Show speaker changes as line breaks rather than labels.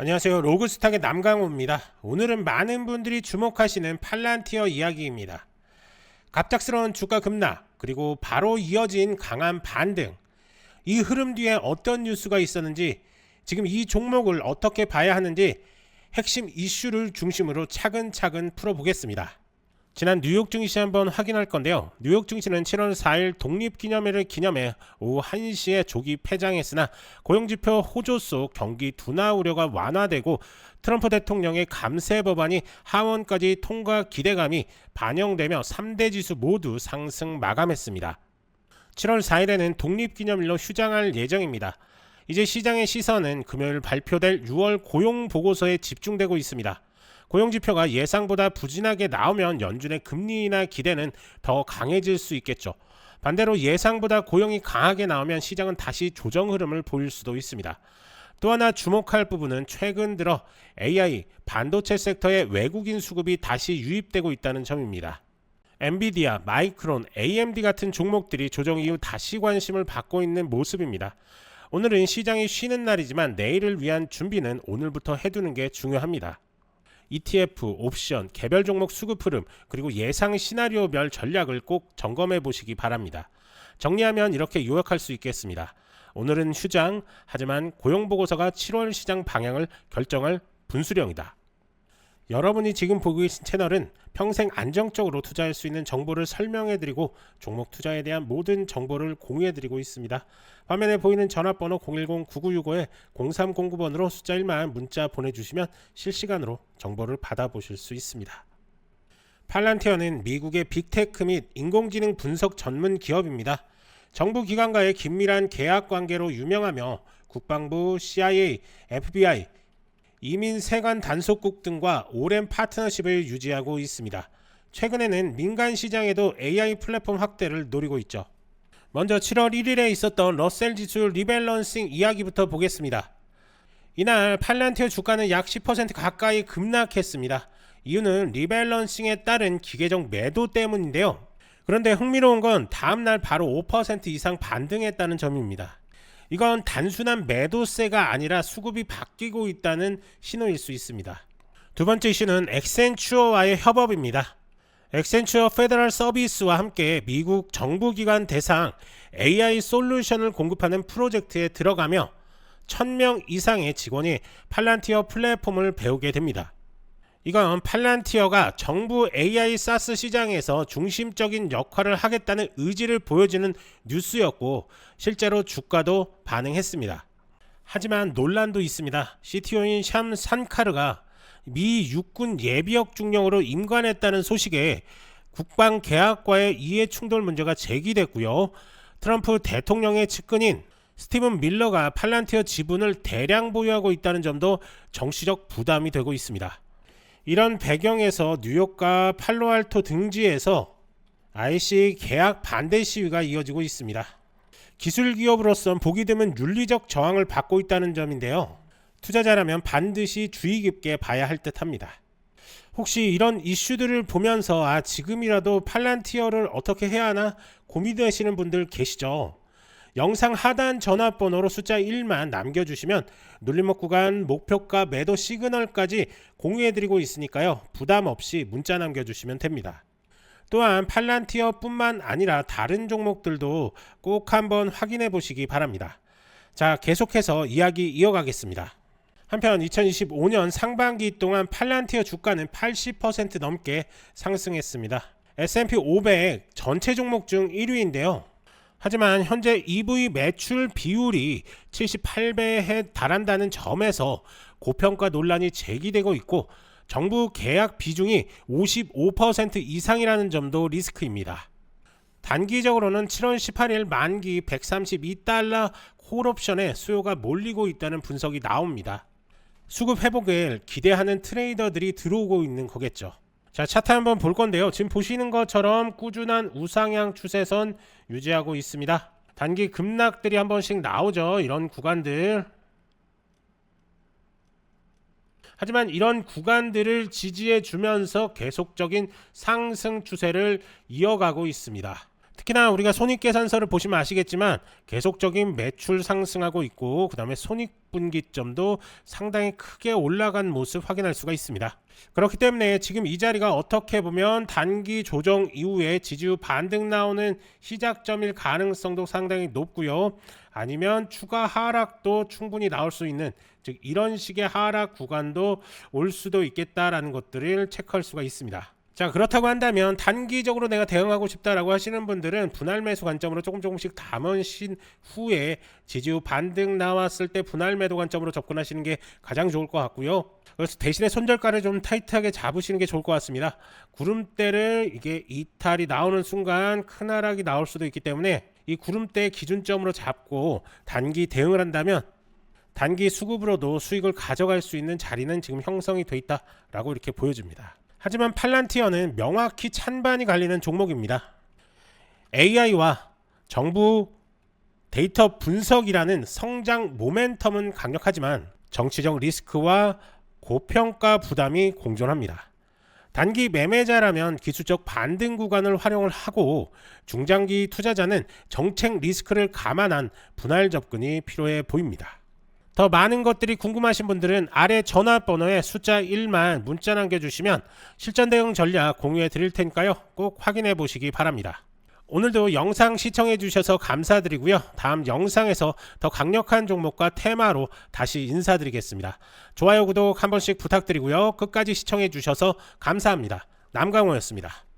안녕하세요. 로그스탁의 남강호입니다. 오늘은 많은 분들이 주목하시는 팔란티어 이야기입니다. 갑작스러운 주가 급락, 그리고 바로 이어진 강한 반등. 이 흐름 뒤에 어떤 뉴스가 있었는지, 지금 이 종목을 어떻게 봐야 하는지 핵심 이슈를 중심으로 차근차근 풀어보겠습니다. 지난 뉴욕 증시 한번 확인할 건데요. 뉴욕 증시는 7월 4일 독립기념일을 기념해 오후 1시에 조기 폐장했으나 고용지표 호조 속 경기 둔화 우려가 완화되고 트럼프 대통령의 감세 법안이 하원까지 통과 기대감이 반영되며 3대 지수 모두 상승 마감했습니다. 7월 4일에는 독립기념일로 휴장할 예정입니다. 이제 시장의 시선은 금요일 발표될 6월 고용 보고서에 집중되고 있습니다. 고용 지표가 예상보다 부진하게 나오면 연준의 금리 인하 기대는 더 강해질 수 있겠죠. 반대로 예상보다 고용이 강하게 나오면 시장은 다시 조정 흐름을 보일 수도 있습니다. 또 하나 주목할 부분은 최근 들어 AI 반도체 섹터에 외국인 수급이 다시 유입되고 있다는 점입니다. 엔비디아, 마이크론, AMD 같은 종목들이 조정 이후 다시 관심을 받고 있는 모습입니다. 오늘은 시장이 쉬는 날이지만 내일을 위한 준비는 오늘부터 해두는 게 중요합니다. ETF, 옵션, 개별 종목 수급 흐름, 그리고 예상 시나리오별 전략을 꼭 점검해 보시기 바랍니다. 정리하면 이렇게 요약할 수 있겠습니다. 오늘은 휴장, 하지만 고용보고서가 7월 시장 방향을 결정할 분수령이다. 여러분이 지금 보고 계신 채널은 평생 안정적으로 투자할 수 있는 정보를 설명해 드리고 종목 투자에 대한 모든 정보를 공유해 드리고 있습니다. 화면에 보이는 전화번호 010-9965-0309번으로 숫자 1만 문자 보내주시면 실시간으로 정보를 받아보실 수 있습니다. 팔란티어는 미국의 빅테크 및 인공지능 분석 전문 기업입니다. 정부 기관과의 긴밀한 계약 관계로 유명하며 국방부, CIA, FBI, 이민 세관 단속국 등과 오랜 파트너십을 유지하고 있습니다. 최근에는 민간 시장에도 AI 플랫폼 확대를 노리고 있죠. 먼저 7월 1일에 있었던 러셀 지수 리밸런싱 이야기부터 보겠습니다. 이날 팔란티어 주가는 약 10% 가까이 급락했습니다. 이유는 리밸런싱에 따른 기계적 매도 때문인데요. 그런데 흥미로운 건 다음날 바로 5% 이상 반등했다는 점입니다. 이건 단순한 매도세가 아니라 수급이 바뀌고 있다는 신호일 수 있습니다. 두 번째 이슈는 엑센추어와의 협업입니다. 엑센추어 페더럴 서비스와 함께 미국 정부기관 대상 AI 솔루션을 공급하는 프로젝트에 들어가며 1000명 이상의 직원이 팔란티어 플랫폼을 배우게 됩니다. 이건 팔란티어가 정부 AI 사스 시장에서 중심적인 역할을 하겠다는 의지를 보여주는 뉴스였고 실제로 주가도 반응했습니다. 하지만 논란도 있습니다. CTO인 샴 산카르가 미 육군 예비역 중령으로 임관했다는 소식에 국방 계약과의 이해 충돌 문제가 제기됐고요. 트럼프 대통령의 측근인 스티븐 밀러가 팔란티어 지분을 대량 보유하고 있다는 점도 정치적 부담이 되고 있습니다. 이런 배경에서 뉴욕과 팔로알토 등지에서 IC 계약 반대 시위가 이어지고 있습니다. 기술 기업으로선 보기 드문 윤리적 저항을 받고 있다는 점인데요. 투자자라면 반드시 주의 깊게 봐야 할 듯합니다. 혹시 이런 이슈들을 보면서 아 지금이라도 팔란티어를 어떻게 해야 하나 고민되시는 분들 계시죠? 영상 하단 전화번호로 숫자 1만 남겨주시면 눌림목 구간 목표가 매도 시그널까지 공유해드리고 있으니까요. 부담 없이 문자 남겨주시면 됩니다. 또한 팔란티어뿐만 아니라 다른 종목들도 꼭 한번 확인해 보시기 바랍니다. 자, 계속해서 이야기 이어가겠습니다. 한편 2025년 상반기 동안 팔란티어 주가는 80% 넘게 상승했습니다. S&P 500 전체 종목 중 1위인데요. 하지만 현재 EV 매출 비율이 78배에 달한다는 점에서 고평가 논란이 제기되고 있고 정부 계약 비중이 55% 이상이라는 점도 리스크입니다. 단기적으로는 7월 18일 만기 132달러 콜옵션에 수요가 몰리고 있다는 분석이 나옵니다. 수급 회복을 기대하는 트레이더들이 들어오고 있는 거겠죠. 자, 차트 한번 볼 건데요. 지금 보시는 것처럼 꾸준한 우상향 추세선 유지하고 있습니다. 단기 급락들이 한 번씩 나오죠. 이런 구간들. 하지만 이런 구간들을 지지해 주면서 계속적인 상승 추세를 이어가고 있습니다. 특히나 우리가 손익계산서를 보시면 아시겠지만 계속적인 매출 상승하고 있고 그다음에 손익분기점도 상당히 크게 올라간 모습 확인할 수가 있습니다. 그렇기 때문에 지금 이 자리가 어떻게 보면 단기 조정 이후에 지지후 반등 나오는 시작점일 가능성도 상당히 높고요. 아니면 추가 하락도 충분히 나올 수 있는 즉 이런 식의 하락 구간도 올 수도 있겠다라는 것들을 체크할 수가 있습니다. 자 그렇다고 한다면 단기적으로 내가 대응하고 싶다라고 하시는 분들은 분할 매수 관점으로 조금 조금씩 담으신 후에 지지 후 반등 나왔을 때 분할 매도 관점으로 접근하시는 게 가장 좋을 것 같고요. 그래서 대신에 손절가를 좀 타이트하게 잡으시는 게 좋을 것 같습니다. 구름대를 이게 이탈이 나오는 순간 큰 하락이 나올 수도 있기 때문에 이 구름대 기준점으로 잡고 단기 대응을 한다면 단기 수급으로도 수익을 가져갈 수 있는 자리는 지금 형성이 돼 있다라고 이렇게 보여집니다. 하지만 팔란티어는 명확히 찬반이 갈리는 종목입니다. AI와 정부 데이터 분석이라는 성장 모멘텀은 강력하지만 정치적 리스크와 고평가 부담이 공존합니다. 단기 매매자라면 기술적 반등 구간을 활용을 하고 중장기 투자자는 정책 리스크를 감안한 분할 접근이 필요해 보입니다. 더 많은 것들이 궁금하신 분들은 아래 전화번호에 숫자 1만 문자 남겨주시면 실전 대응 전략 공유해 드릴 테니까요. 꼭 확인해 보시기 바랍니다. 오늘도 영상 시청해 주셔서 감사드리고요. 다음 영상에서 더 강력한 종목과 테마로 다시 인사드리겠습니다. 좋아요, 구독 한 번씩 부탁드리고요. 끝까지 시청해 주셔서 감사합니다. 남강호였습니다.